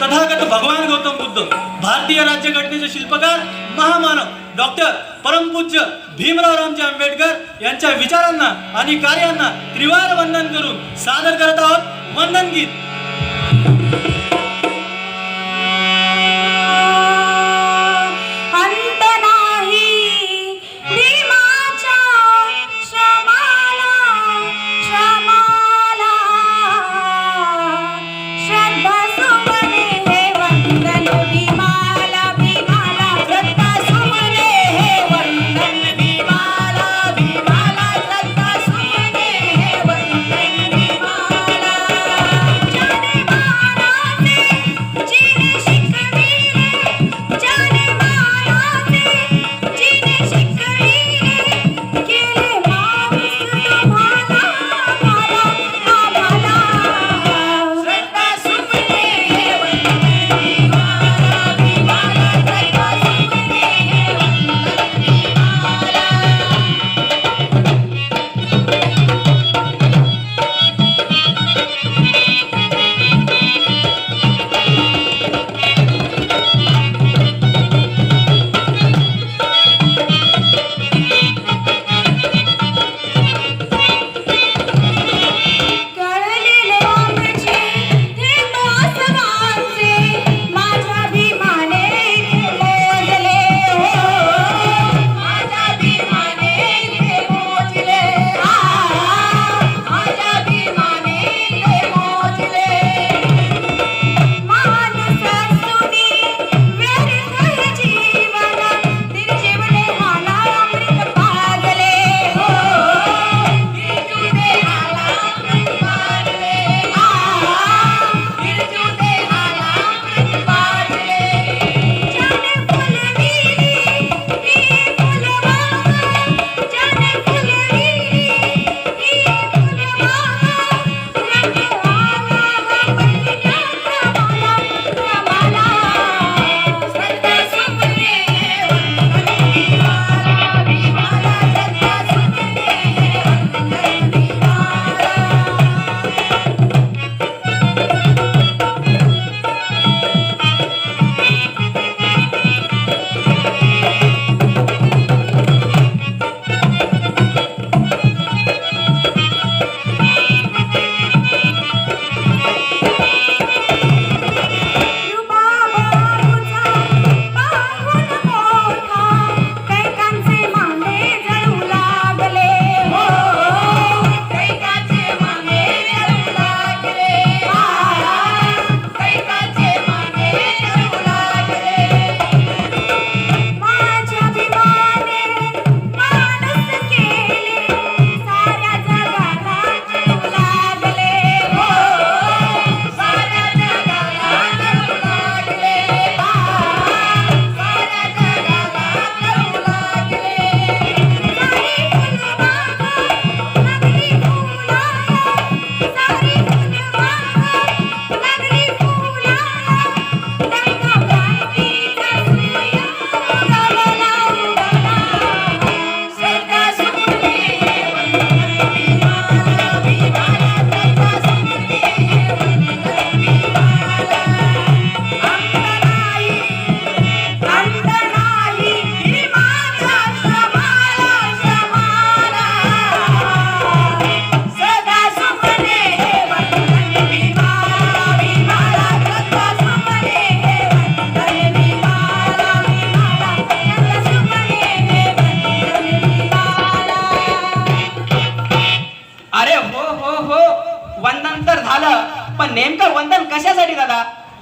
तथागत भगवान गौतम बुद्ध भारतीय राज्यघटनेचे शिल्पकार महामानव डॉक्टर परमपूज्य भीमराव रामजी आंबेडकर यांच्या विचारांना आणि कार्यांना त्रिवार वंदन करून सादर करत आहोत वंदन गीत.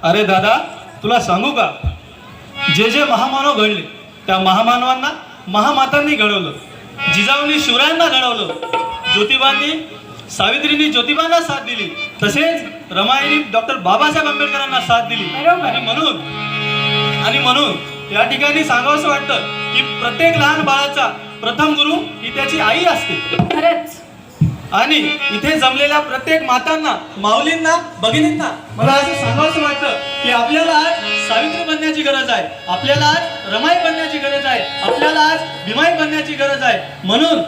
अरे दादा तुला सांगू का? जे जे महामानव घडले त्या महामानवांना महामातांनी घडवलं. जिजाऊंनी शिवरायांना घडवलं. ज्योतिबांनी सावित्रींनी ज्योतिबांना साथ दिली. तसेच रमायणी डॉक्टर बाबासाहेब आंबेडकरांना साथ दिली. आणि म्हणून आणि म्हणून या ठिकाणी सांगावंसं वाटतं की प्रत्येक लहान बाळाचा प्रथम गुरु ही त्याची आई असते. खरंच. आणि इथे जमलेल्या प्रत्येक मातांना माऊलींना भगिनींना मला असं सांगावंसं वाटतं की आपल्याला आज सावित्री बनण्याची गरज आहे. आपल्याला आज रमाई बनण्याची गरज आहे. आपल्याला आज भीमाई बनण्याची गरज आहे. म्हणून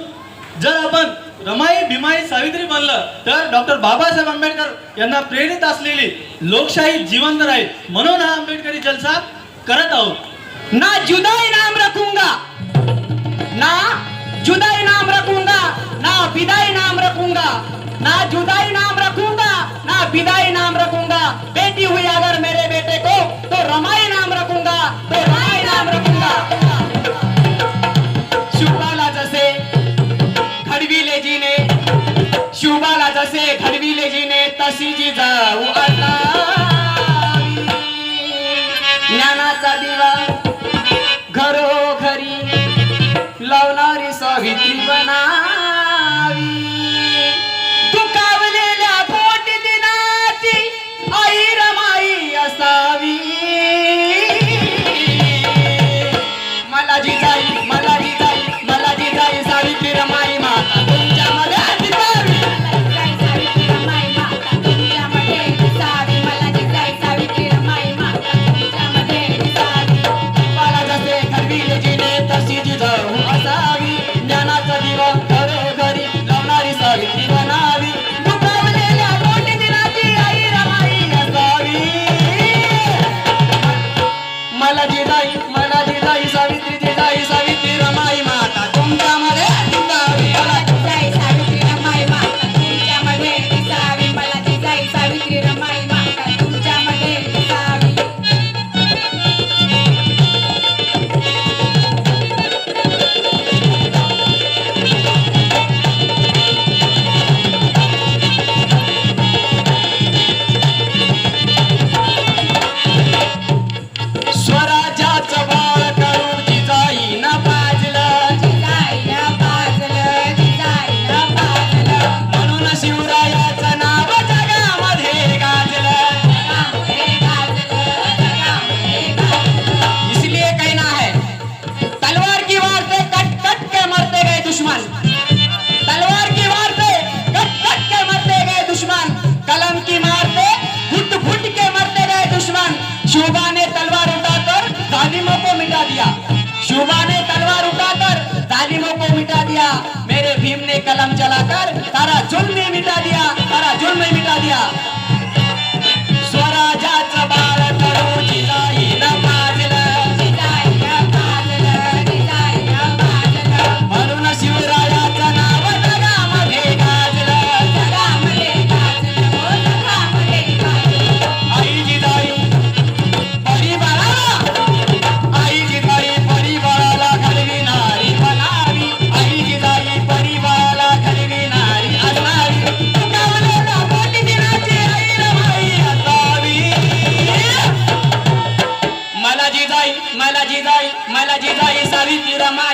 जर आपण रमाई भीमाई सावित्री बनलं तर डॉक्टर बाबासाहेब आंबेडकर यांना प्रेरित असलेली लोकशाही जिवंत राहील. म्हणून हा आंबेडकरी जलसा करत आहोत. ना जुदा इनाम रखूंगा. ना जुदा इनाम रखूंगा. ना विदाई नाम रखूंगा ना जुदाई नाम रखूंगा ना विदाई नाम रखूंगा। बेटी हुई अगर मेरे बेटे को तो रमाई नाम रखूंगा तो रमाई नाम रखूंगा। शिवबाला जसे घडविले जीने शिवबाला जसे घडविले जीने तशी जी जाऊ ज्ञानाचा दिवा घरोघरी দিয়া Rama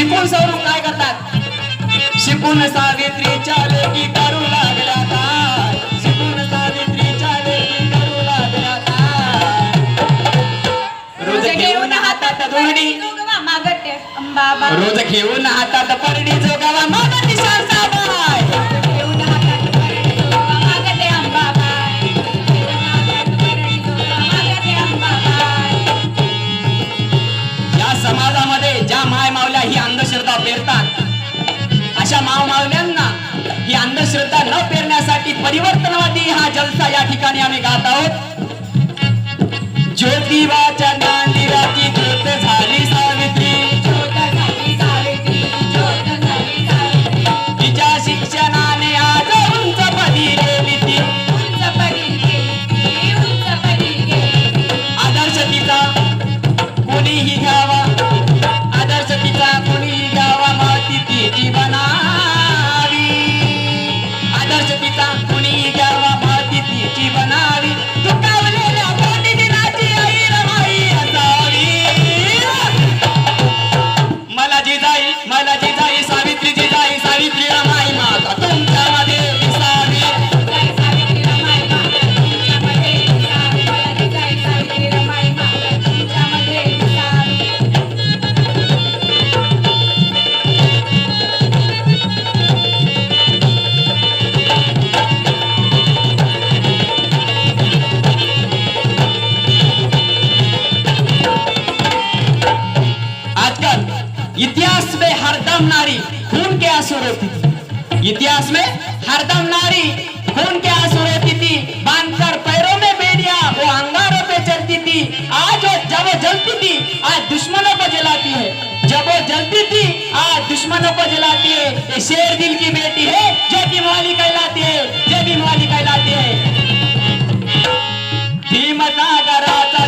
शिकून सवरून काय करतात? शिकून सावित्रीच्या लेखी करू लागल्या शिकून सावित्रीच्या लेखी करू लागल्या रोज घेऊन हातात धुरडी मागते रोज घेऊन हातात परडी जोगावा ठिकाणी आम्ही गात आहोत. ज्योतिबाच्या नांदिराची ज्योत झाली. आज जब जलती थी आज दुश्मनों को जलाती है। जब वो जलती थी आज दुश्मनों को जलाती है। ये शेर दिल की बेटी है जो दिवाली कहलाती है जो दिवाली कहलाती है। भीमसागराचा